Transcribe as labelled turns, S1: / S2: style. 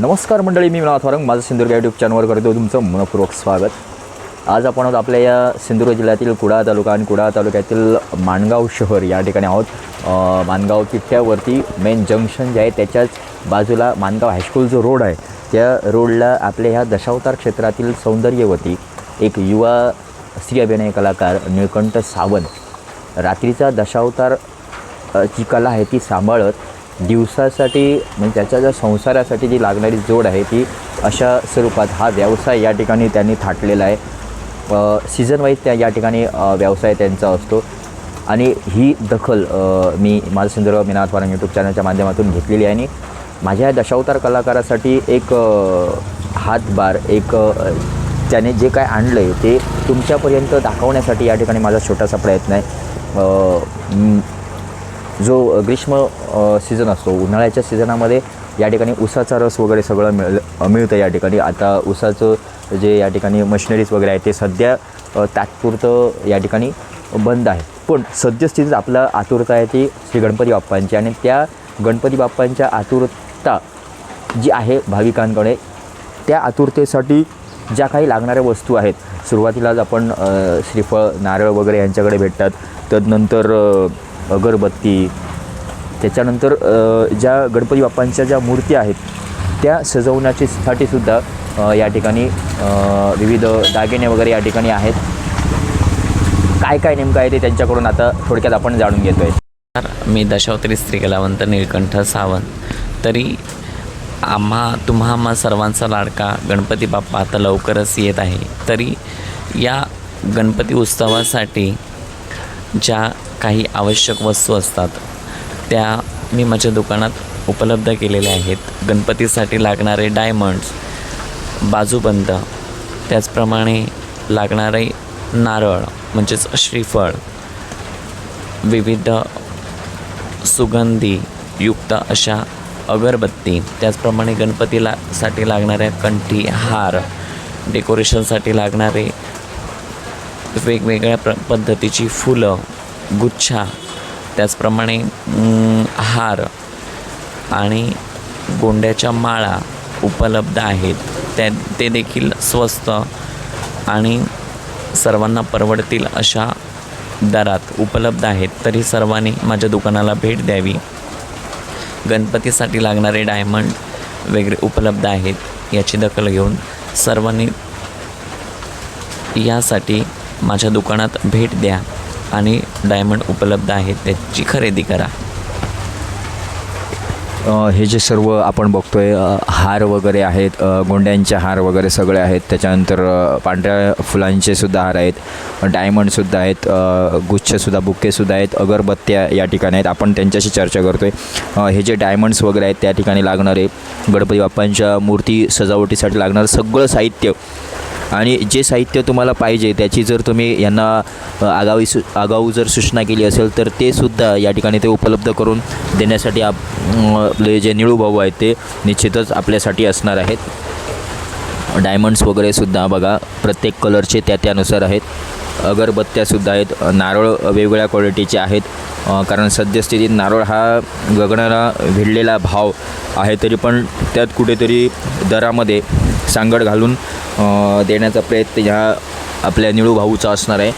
S1: नमस्कार मंडळी मी मिळात वारंग. माझं सिंधुदुर्ग यूट्यूब चॅनलवर करतो तुमचं मनपूर्वक स्वागत. आज आपण आहोत आपल्या या सिंधुदुर्ग जिल्ह्यातील कुडाळ तालुका आणि कुडाळ तालुक्यातील माणगाव शहर या ठिकाणी आहोत. माणगाव तिठ्यावरती मेन जंक्शन जे आहे त्याच्याच बाजूला माणगाव हायस्कूल जो रोड आहे त्या रोडला आपल्या ह्या दशावतार क्षेत्रातील सौंदर्यवती एक युवा स्त्री अभिनय कलाकार निळकंठ सावंत रात्रीचा दशावतार जी कला आहे ती सांभाळत दिवसासाठी म्हणजे त्याच्या ज्या संसारासाठी जी लागणारी जोड आहे ती अशा स्वरूपात हा व्यवसाय या ठिकाणी त्यांनी थाटलेला आहे. सीझन वाईज त्या या ठिकाणी व्यवसाय त्यांचा असतो. आणि ही दखल मी माझा सिंधुराव मीनाथ वारंग यूट्यूब चॅनलच्या माध्यमातून घेतलेली आहे. आणि माझ्या या दशावतार कलाकारासाठी एक हातभार एक त्याने जे काय आणलं आहे ते तुमच्यापर्यंत दाखवण्यासाठी या ठिकाणी माझा छोटासा प्रयत्न आहे. जो ग्रीष्म सीझन असतो उन्हाळ्याच्या सीझनामध्ये या ठिकाणी उसाचा रस वगैरे सगळं मिळ मिळतं या ठिकाणी. आता उसाचं जे या ठिकाणी मशिनरीज वगैरे आहे ते सध्या तात्पुरतं या ठिकाणी बंद आहे. पण सद्यस्थितीत आपला आतुरता आहे ती श्री गणपती बाप्पांची आणि त्या गणपती बाप्पांच्या आतुरता जी आहे भाविकांकडे त्या आतुरतेसाठी ज्या काही लागणाऱ्या वस्तू आहेत सुरुवातीलाच आपण श्रीफळ नारळ वगैरे यांच्याकडे भेटतात. तदनंतर अगरबत्ती त्याच्यानंतर ज्या गणपती बाप्पांच्या ज्या मूर्ती आहेत त्या सजवण्याची साठी सुद्धा या ठिकाणी विविध दागिने वगैरे या ठिकाणी आहेत. काय काय नेमकं आहे ते त्यांच्याकडून आता थोडक्यात आपण जाणून घेतो आहे
S2: मी दशावतरी स्त्री कलावंत निळकंठ सावंत. तरी आम्हा तुम्हा आम्हा सर्वांचा लाडका गणपती बाप्पा आता लवकरच येत आहे. तरी या गणपती उत्सवासाठी ज्या काही आवश्यक वस्तू असतात. त्या मी माझ्या दुकानात उपलब्ध केलेल्या आहेत. गणपतीसाठी लागणारे डायमंड्स बाजूबंद त्याचप्रमाणे लागणारे नारळ म्हणजेच श्रीफळ विविध सुगंधी युक्त अशा अगरबत्ती त्याचप्रमाणे गणपतीला साठी लागणाऱ्या कंठी हार डेकोरेशनसाठी लागणारे वेगवेगळ्या प्र पद्धतीची फुलं गुच्छा त्याचप्रमाणे हार आणि गोंड्याच्या माळा उपलब्ध आहेत. त्या ते देखील स्वस्त आणि सर्वांना परवडतील अशा दरात उपलब्ध आहेत. तरी सर्वांनी माझ्या दुकानाला भेट द्यावी. गणपतीसाठी लागणारे डायमंड वगैरे उपलब्ध आहेत याची दखल घेऊन सर्वांनी यासाठी माझ्या दुकानात भेट द्या. आणि डायमंड उपलब्ध आहेत त्याची खरेदी करा.
S1: हे जे सर्व आपण बघतोय हार वगैरे आहेत गोंड्यांचे हार वगैरे सगळे आहेत त्याच्यानंतर पांढऱ्या फुलांचे सुद्धा हार आहेत डायमंडसुद्धा आहेत गुच्छसुद्धा बुक्केसुद्धा आहेत अगरबत्त्या या ठिकाणी आहेत. आपण त्यांच्याशी चर्चा करतोय. आहे हे जे डायमंड्स वगैरे आहेत त्या ठिकाणी लागणारे गणपती बाप्पांच्या मूर्ती सजावटीसाठी लागणारं सगळं साहित्य आणि जे साहित्य तुम्हाला पाहिजे त्याची जर तुम्ही यांना आगावी सु आगाऊ जर सूचना केली असेल तर ते सुद्धा या ठिकाणी ते उपलब्ध करून देण्यासाठी आप आपले जे निळू भाऊ आहेत ते निश्चितच आपल्यासाठी असणार आहेत. डायमंड्स वगैरे सुद्धा बघा प्रत्येक कलरचे त्या त्यानुसार आहेत. अगरबत्त्यासुद्धा आहेत नारळ वेगवेगळ्या क्वालिटीचे आहेत. कारण सद्यस्थितीत नारळ हा गगनाला भिडलेला भाव आहे तरी पण त्यात कुठेतरी दरामध्ये सांगड घालून देण्याचा प्रयत्न ह्या आपल्या निळू भाऊचा असणार आहे.